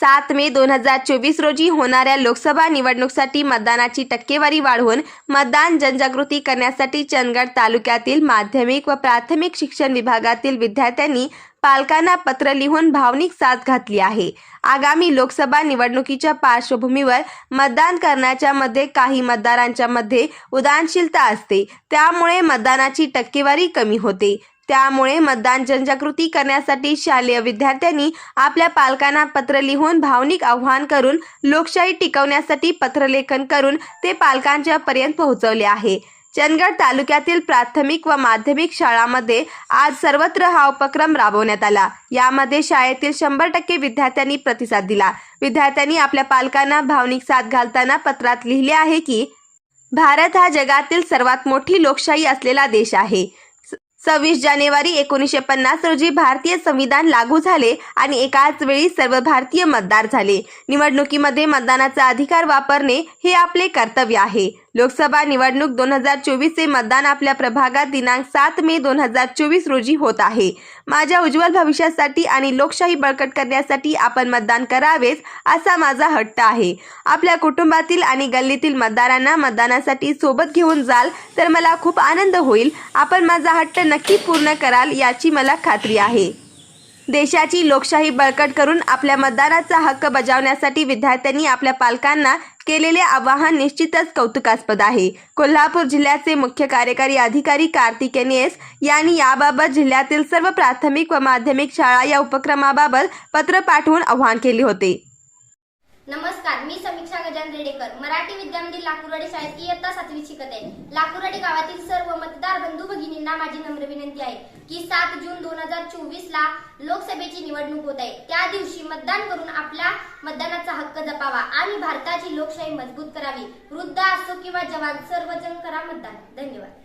सात मे दोन हजार चोवीस रोजी होणाऱ्या लोकसभा निवडणुकीसाठी मतदानाची टक्केवारी वाढवून मतदान जनजागृती करण्यासाठी चंदगड तालुक्यातील माध्यमिक व प्राथमिक शिक्षण विभागातील विद्यार्थ्यांनी पालकांना पत्र लिहून भावनिक साथ घातली आहे. आगामी लोकसभा निवडणुकीच्या पार्श्वभूमीवर मतदान करण्याच्या मध्ये काही मतदारांच्या मध्ये उदानशीलता असते. त्यामुळे मतदानाची टक्केवारी कमी होते. त्यामुळे मतदान जनजागृती करण्यासाठी शालेय विद्यार्थ्यांनी आपल्या पालकांना पत्र लिहून भावनिक आव्हान करून लोकशाही टिकवण्यासाठी पत्रलेखन करून ते पालकांच्या पर्यंत पोहोचवले आहे. चंदगड तालुक्यातील प्राथमिक व माध्यमिक शाळांमध्ये आज सर्वत्र हा उपक्रम राबवण्यात आला. यामध्ये शाळेतील शंभर टक्के विद्यार्थ्यांनी प्रतिसाद दिला. विद्यार्थ्यांनी आपल्या पालकांना भावनिक साथ घालताना पत्रात लिहिले आहे की भारत हा जगातील सर्वात मोठी लोकशाही असलेला देश आहे. सव्वीस जानेवारी एकोणीसशे पन्नास रोजी भारतीय संविधान लागू झाले आणि एकाच वेळी सर्व भारतीय मतदार झाले. निवडणुकीमध्ये मतदानाचा अधिकार वापरणे हे आपले कर्तव्य आहे. लोकसभा निवडणूक दोन हजार चोवीसचे मतदान आपल्या प्रभागात दिनांक सात मे दोन हजार चोवीस रोजी होत आहे. माझ्या उज्ज्वल भविष्यासाठी आणि लोकशाही बळकट करण्यासाठी आपण मतदान करावेच असा माझा हट्ट आहे. आपल्या कुटुंबातील आणि गल्लीतील मतदारांना मतदानासाठी सोबत घेऊन जाल तर मला खूप आनंद होईल. आपण माझा हट्ट नक्की पूर्ण कराल याची मला खात्री आहे. देशाची लोकशाही बळकट करून आपल्या मतदानाचा हक्क बजावण्यासाठी विद्यार्थ्यांनी आपल्या पालकांना केलेले आवाहन निश्चितच कौतुकास्पद आहे. कोल्हापूर जिल्ह्याचे मुख्य कार्यकारी अधिकारी कार्तिक एस. यांनी याबाबत जिल्ह्यातील सर्व प्राथमिक व माध्यमिक शाळा या उपक्रमाबाबत पत्र पाठवून आवाहन केले होते. नमस्कार मी समीक्षा गजान रेडेकर मराठी विद्यामंदिर लाकूरवाडी शाळेत इयत्ता सातवी शिकत आहे. लाकूरवाडी गावातील सर्व मतदार बंधू भगिनींना माझी नम्र विनंती आहे की सात जून दोन हजार चोवीस ला लोकसभेची निवडणूक होत आहे. त्या दिवशी मतदान करून आपला मतदानाचा हक्क जपावा आणि भारताची लोकशाही मजबूत करावी. वृद्ध असो किंवा जवान सर्वजण करा मतदान. धन्यवाद.